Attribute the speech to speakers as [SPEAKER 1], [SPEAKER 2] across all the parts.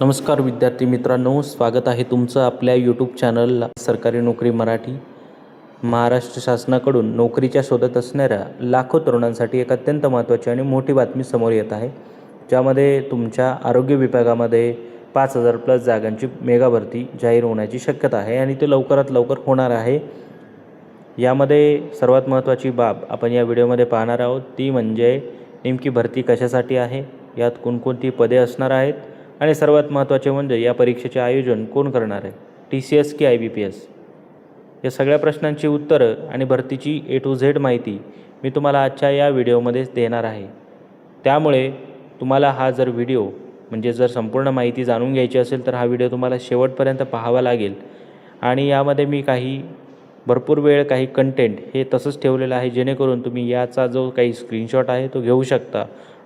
[SPEAKER 1] नमस्कार विद्यार्थी मित्रांनो स्वागत आहे तुमचं आपल्या यूट्यूब चॅनलला सरकारी नोकरी मराठी. महाराष्ट्र शासनाकडून नोकरीच्या शोधात असणाऱ्या लाखो तरुणांसाठी एक अत्यंत महत्त्वाची आणि मोठी बातमी समोर येत आहे. ज्यामध्ये तुमच्या आरोग्य विभागामध्ये पाच हजार प्लस जागांची मेगा भरती जाहीर होण्याची शक्यता आहे आणि ते लवकरात लवकर होणार आहे. यामध्ये सर्वात महत्त्वाची बाब आपण या व्हिडिओमध्ये पाहणार आहोत ती म्हणजे नेमकी भरती कशासाठी आहे यात कोणकोणती पदे असणार आहेत आणि सर्वात महत्त्वाचे म्हणजे या परीक्षेचे आयोजन कोण करणार आहे? टी सी एस की आय बी पी एस या सगळ्या प्रश्नांची उत्तरं आणि भरतीची ए टू झेड माहिती मी तुम्हाला आजच्या या व्हिडिओमध्येच देणार आहे. त्यामुळे तुम्हाला हा जर व्हिडिओ म्हणजे जर संपूर्ण माहिती जाणून घ्यायची असेल तर हा व्हिडिओ तुम्हाला शेवटपर्यंत पाहावा लागेल. आणि यामध्ये मी काही भरपूर वेळ काही कंटेंट हे तसंच ठेवलेलं आहे जेणेकरून तुम्ही याचा जो काही स्क्रीनशॉट आहे तो घेऊ शकता.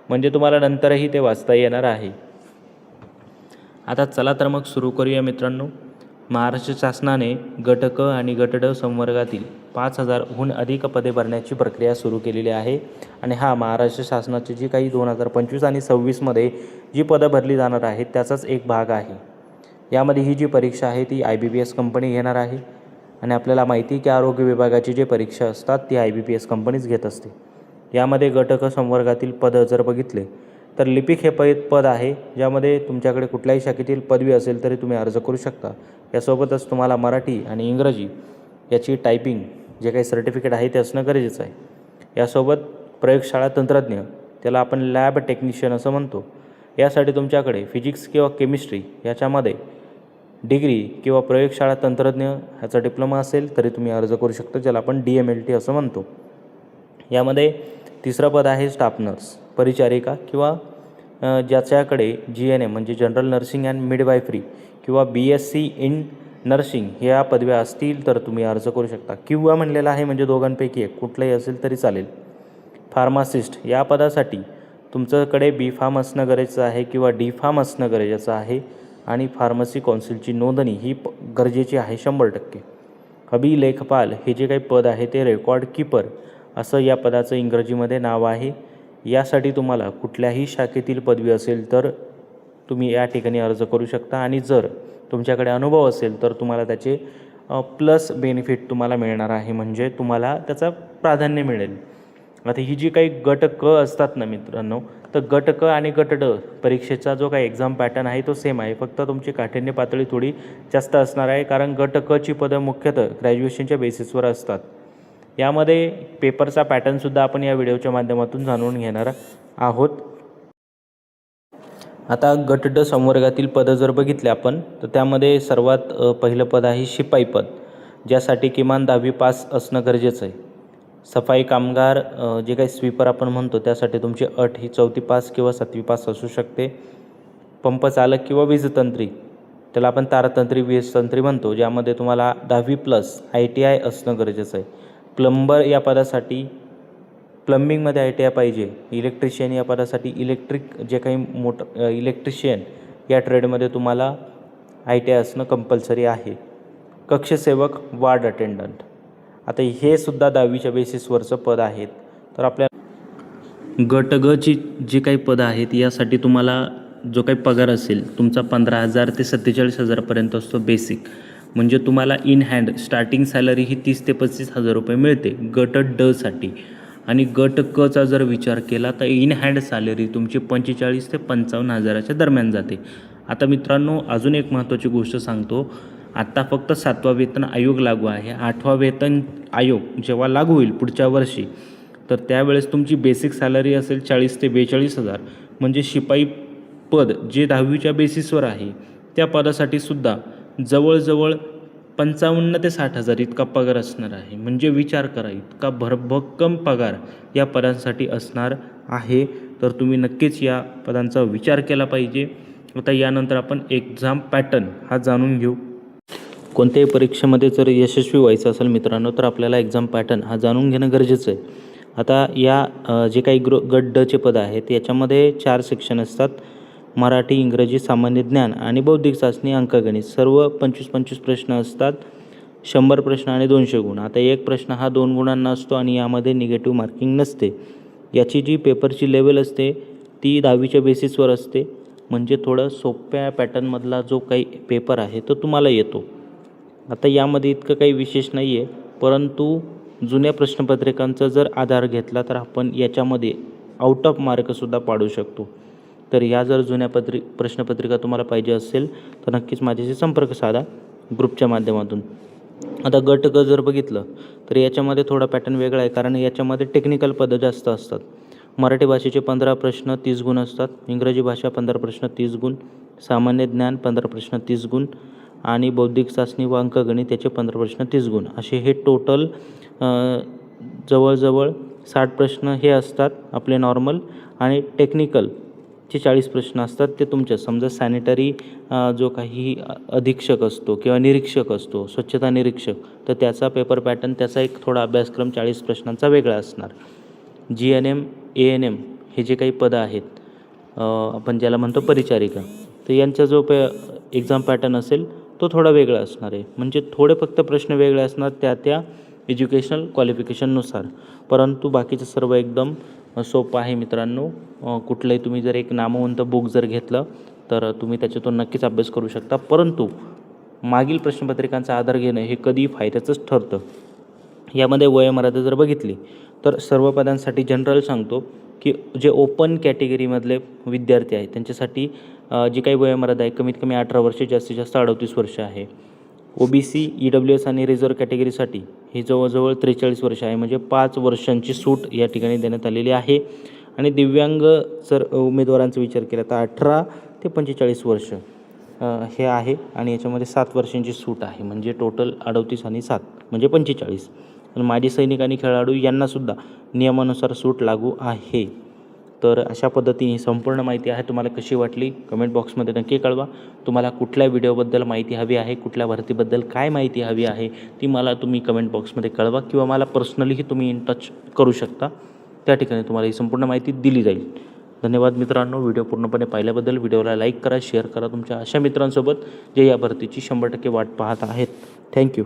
[SPEAKER 1] म्हणजे तुम्हाला नंतरही ते वाचता येणार आहे. आता चला तर मग सुरू करूया मित्रांनो. महाराष्ट्र शासनाने गट क आणि गट ड संवर्गातील पाच हजारहून अधिक पदे भरण्याची प्रक्रिया सुरू केलेली आहे. आणि हा महाराष्ट्र शासनाची जी काही दोन हजार पंचवीस आणि सव्वीसमध्ये जी पदं भरली जाणार आहेत त्याचाच एक भाग आहे. यामध्ये ही जी परीक्षा आहे ती I B P S company घेणार आहे. आणि आपल्याला माहिती की आरोग्य विभागाची जी परीक्षा असतात ती आय बी पी एस कंपनीच घेत असते. यामध्ये गट क संवर्गातील पदं जर बघितले तर लिपिक हे पद पद आहे ज्यामध्ये तुमच्याकडे कुठल्याही शाखेतील पदवी असेल तरी तुम्ही अर्ज करू शकता. यासोबतच तुम्हाला मराठी आणि इंग्रजी याची टायपिंग जे काही सर्टिफिकेट आहे ते असणं गरजेचं आहे. यासोबत प्रयोगशाळा तंत्रज्ञ त्याला आपण लॅब टेक्निशियन असं म्हणतो. यासाठी तुमच्याकडे फिजिक्स किंवा केमिस्ट्री याच्यामध्ये डिग्री किंवा प्रयोगशाळा तंत्रज्ञ ह्याचा डिप्लोमा असेल तरी तुम्ही अर्ज करू शकता ज्याला आपण डी एम एल टी असं म्हणतो. यामध्ये तिसरं पद आहे स्टाफ नर्स परिचारिका किंवा ज्याच्याकडे जी एन एम म्हणजे जनरल नर्सिंग अँड मिडवायफ्री किंवा B S C in nursing ह्या पदव्या असतील तर तुम्ही अर्ज करू शकता. किंवा म्हणलेलं आहे म्हणजे दोघांपैकी एक कुठलंही असेल तरी चालेल. फार्मासिस्ट या पदासाठी तुमच्याकडे बी फार्म असणं गरजेचं आहे किंवा डी फार्म असणं गरजेचं आहे आणि फार्मसी कौन्सिलची नोंदणी ही प गरजेची आहे शंभर टक्के. अभिलेखपाल लेखपाल हे जे काही पद आहे ते रेकॉर्ड कीपर असं या पदाचं इंग्रजीमध्ये नाव आहे. यासाठी तुम्हाला कुठल्याही शाखेतील पदवी असेल तर तुम्ही या ठिकाणी अर्ज करू शकता. आणि जर तुमच्याकडे अनुभव असेल तर तुम्हाला त्याचे प्लस बेनिफिट तुम्हाला मिळणार आहे. म्हणजे तुम्हाला त्याचा प्राधान्य मिळेल. आता ही जी काही गट क असतात ना मित्रांनो तर गट क आणि गट ड परीक्षेचा जो काही एक्झाम पॅटर्न आहे तो सेम आहे. फक्त तुमची काठिण्य पातळी थोडी जास्त असणार आहे. कारण गट कची पदं मुख्यतः ग्रॅज्युएशनच्या बेसिसवर असतात. यामध्ये पेपरचा पॅटर्नसुद्धा आपण या व्हिडिओच्या माध्यमातून जाणून घेणार आहोत. आता गट ड संवर्गातील पदं जर बघितले आपण तर त्यामध्ये सर्वात पहिलं पद आहे शिपाई पद ज्यासाठी किमान दहावी पास असणं गरजेचं आहे. सफाई कामगार जे काही स्वीपर आपण म्हणतो त्यासाठी तुमची अट ही चौथी पास किंवा सातवी पास असू शकते. पंप चालक किंवा वीजतंत्री त्याला आपण तारतंत्री वीजतंत्री म्हणतो ज्यामध्ये तुम्हाला दहावी प्लस आय टी आय असणं गरजेचं आहे. प्लंबर या पदासाठी प्लंबिंगमध्ये आय टी आय पाहिजे. इलेक्ट्रिशियन या पदासाठी इलेक्ट्रिक जे काही मोट इलेक्ट्रिशियन या ट्रेडमध्ये तुम्हाला आय टी आय असणं कंपल्सरी आहे. कक्षसेवक वार्ड अटेंडंट. आता हे सुद्धा दहावीच्या बेसिसवरचं पद आहेत. तर आपल्या गट गची जी काही पदं आहेत यासाठी तुम्हाला जो काही पगार असेल तुमचा पंधरा हजार ते सत्तेचाळीस हजारपर्यंत असतो बेसिक म्हणजे तुम्हाला इन हँड स्टार्टिंग सॅलरी ही तीस ते पस्तीस हजार रुपये मिळते गट डसाठी आणि गट कचा जर विचार केला तर इन हँड सॅलरी तुमची पंचेचाळीस ते पंचावन्न हजाराच्या दरम्यान जाते. आता मित्रांनो अजून एक महत्त्वाची गोष्ट सांगतो. आत्ता फक्त सातवा वेतन आयोग लागू आहे. आठवा वेतन आयोग जेव्हा लागू होईल पुढच्या वर्षी तर त्यावेळेस तुमची बेसिक सॅलरी असेल चाळीस ते बेचाळीस हजार. म्हणजे शिपाई पद जे दहावीच्या बेसिसवर आहे त्या पदासाठी सुद्धा जवळजवळ पंचावन्न ते साठ हजार इतका पगार असणार आहे. म्हणजे विचार करा इतका भरभक्कम पगार या पदांसाठी असणार आहे. तर तुम्ही नक्कीच या पदांचा विचार केला पाहिजे. आता यानंतर आपण एक्झाम पॅटर्न हा जाणून घेऊ. कोणत्याही परीक्षेमध्ये जर यशस्वी व्हायचं असेल मित्रांनो तर आपल्याला एक्झाम पॅटर्न हा जाणून घेणं गरजेचं आहे. आता या जे काही ग्रो गट डचे पद आहेत याच्यामध्ये चार सेक्शन असतात. मराठी इंग्रजी सामान्य ज्ञान आणि बौद्धिक चाचणी अंकगणित सर्व पंचवीस पंचवीस प्रश्न असतात. शंभर प्रश्न आणि दोनशे गुण. आता एक प्रश्न हा दोन गुणांना असतो आणि यामध्ये निगेटिव्ह मार्किंग नसते. याची जी पेपरची लेवल असते ती दहावीच्या बेसिसवर असते. म्हणजे थोडं सोप्या पॅटर्नमधला जो काही पेपर आहे तो तुम्हाला येतो. आता यामध्ये इतकं काही विशेष नाही आहे परंतु जुन्या प्रश्नपत्रिकांचा जर आधार घेतला तर आपण याच्यामध्ये आउट ऑफ मार्कसुद्धा पाडू शकतो. तर या जर जुन्या पत्रि प्रश्नपत्रिका तुम्हाला पाहिजे असेल तर नक्कीच माझ्याशी संपर्क साधा ग्रुपच्या माध्यमातून. आता गट ग जर बघितलं तर याच्यामध्ये थोडा पॅटर्न वेगळा आहे कारण याच्यामध्ये टेक्निकल पदं जास्त असतात. मराठी भाषेचे पंधरा प्रश्न तीस गुण असतात. इंग्रजी भाषा पंधरा प्रश्न तीस गुण. सामान्य ज्ञान पंधरा प्रश्न तीस गुण. आणि बौद्धिक चाचणी व अंकगणित याचे पंधरा प्रश्न तीस गुण. असे हे टोटल जवळजवळ साठ प्रश्न हे असतात आपले नॉर्मल आणि टेक्निकल चे चाळीस प्रश्न असतात ते तुमच्या समजा सॅनिटरी जो काही अधीक्षक असतो किंवा निरीक्षक असतो स्वच्छता निरीक्षक तर त्याचा पेपर पॅटर्न त्याचा एक थोडा अभ्यासक्रम चाळीस प्रश्नांचा वेगळा असणार. G N M A N M हे जे काही पदं आहेत आपण ज्याला म्हणतो परिचारिका तर यांचा जो पे एक्झाम पॅटर्न असेल तो थोडा वेगळा असणार आहे. म्हणजे थोडे फक्त प्रश्न वेगळे असणार त्या त्या एज्युकेशनल क्वालिफिकेशननुसार परंतु बाकीचं सर्व एकदम सोपं आहे मित्रांनो. कुठलंही तुम्ही जर एक नामवंत बुक जर घेतलं तर तुम्ही त्याच्यातून नक्कीच अभ्यास करू शकता. परंतु मागील प्रश्नपत्रिकांचा आधार घेणं हे कधीही फायद्याचंच ठरतं. यामध्ये वयोमर्यादा जर बघितली तर सर्व पदांसाठी जनरल सांगतो की जे ओपन कॅटेगरीमधले विद्यार्थी आहेत त्यांच्यासाठी जी काही वयोमर्यादा आहे कमीत कमी अठरा वर्ष जास्तीत जास्त अडतीस वर्ष आहे. O B C E W S आणि रिझर्व कॅटेगरीसाठी ही जवळजवळ त्रेचाळीस वर्ष आहे. म्हणजे पाच वर्षांची सूट या ठिकाणी देण्यात आलेली आहे. आणि दिव्यांग जर उमेदवारांचा विचार केला तर अठरा ते पंचेचाळीस वर्ष हे आहे. आणि याच्यामध्ये सात वर्षांची सूट आहे. म्हणजे टोटल अडतीस आणि सात म्हणजे पंचेचाळीस. आणि माजी सैनिक आणि खेळाडू यांनासुद्धा नियमानुसार सूट लागू आहे. तर अशा पद्धतीने ही संपूर्ण माहिती आहे. तुम्हाला कशी वाटली? कमेंट बॉक्समध्ये नक्की कळवा. तुम्हाला कुठल्या व्हिडिओबद्दल माहिती हवी आहे? कुठल्या भरतीबद्दल काय माहिती हवी आहे? ती मला तुम्ही कमेंट बॉक्समध्ये कळवा किंवा मला पर्सनलीही तुम्ही इन टच करू शकता. त्या ठिकाणी तुम्हाला ही संपूर्ण माहिती दिली जाईल. धन्यवाद मित्रांनो. व्हिडिओ पूर्णपणे पाहिल्याबद्दल व्हिडिओला लाईक करा शेअर करा तुमच्या अशा मित्रांसोबत जे या भरतीची शंभर टक्के वाट पाहत आहेत. थँक्यू